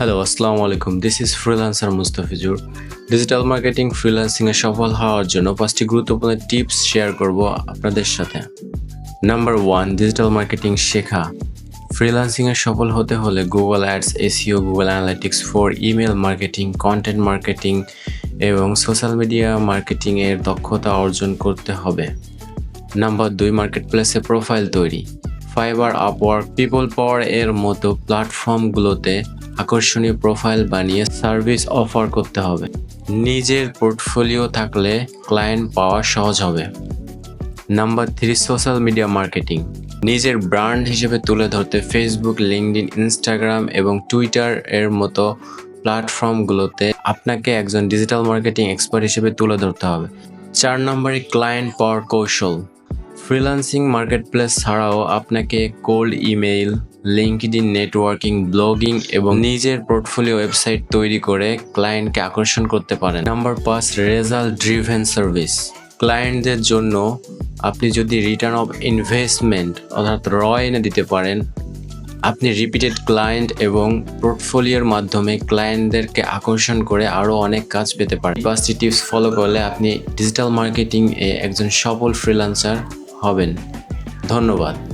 Hello আসসালামু আলাইকুম this is freelancer Mustafizur digital marketing ফ্রিল্যান্সিংয়ে সফল হওয়ার জন্য পাঁচটি গুরুত্বপূর্ণ টিপস শেয়ার করব আপনাদের সাথে। নাম্বার ওয়ান ডিজিটাল মার্কেটিং শেখা। ফ্রিল্যান্সিংয়ে সফল হতে হলে Google Ads SEO Google Analytics for email marketing content marketing এবং সোশ্যাল মিডিয়া মার্কেটিংয়ের দক্ষতা অর্জন করতে হবে। নাম্বার দুই মার্কেট প্লেসে প্রোফাইল তৈরি। ফাইবার আপওয়ার্ক পিপল পাওয়ার এর মতো প্ল্যাটফর্মগুলোতে আকর্ষণীয় প্রোফাইল বানিয়ে সার্ভিস অফার করতে হবে। নিজের পোর্টফোলিও থাকলে ক্লায়েন্ট পাওয়া সহজ হবে। Number three social media marketing নিজের ব্র্যান্ড হিসেবে তুলে ধরতে ফেসবুক লিঙ্কডিন ইনস্টাগ্রাম এবং টুইটার এর মতো প্ল্যাটফর্মগুলোতে আপনাকে একজন ডিজিটাল মার্কেটিং এক্সপার্ট হিসেবে তুলে ধরতে হবে। চার নম্বরে ক্লায়েন্ট পাওয়ার কৌশল। ফ্রিল্যান্সিং মার্কেটপ্লেস ছাড়াও আপনাকে cold email LinkedIn networking blogging এবং নিজের পোর্টফোলিও ওয়েবসাইট তৈরি করে ক্লায়েন্টকে আকর্ষণ করতে পারেন। নাম্বার পাঁচ রেজাল্ট ড্রিভেন সার্ভিস ক্লায়েন্টদের জন্য আপনি যদি রিটার্ন অফ ইনভেস্টমেন্ট অর্থাৎ র এনে দিতে পারেন, আপনি রিপিটেড ক্লায়েন্ট এবং পোর্টফোলিওর মাধ্যমে ক্লায়েন্টদেরকে আকর্ষণ করে আরও অনেক কাজ পেতে পারেন। পাঁচটি টিপস ফলো করলে আপনি ডিজিটাল মার্কেটিং এ একজন সফল ফ্রিল্যান্সার হবেন। ধন্যবাদ।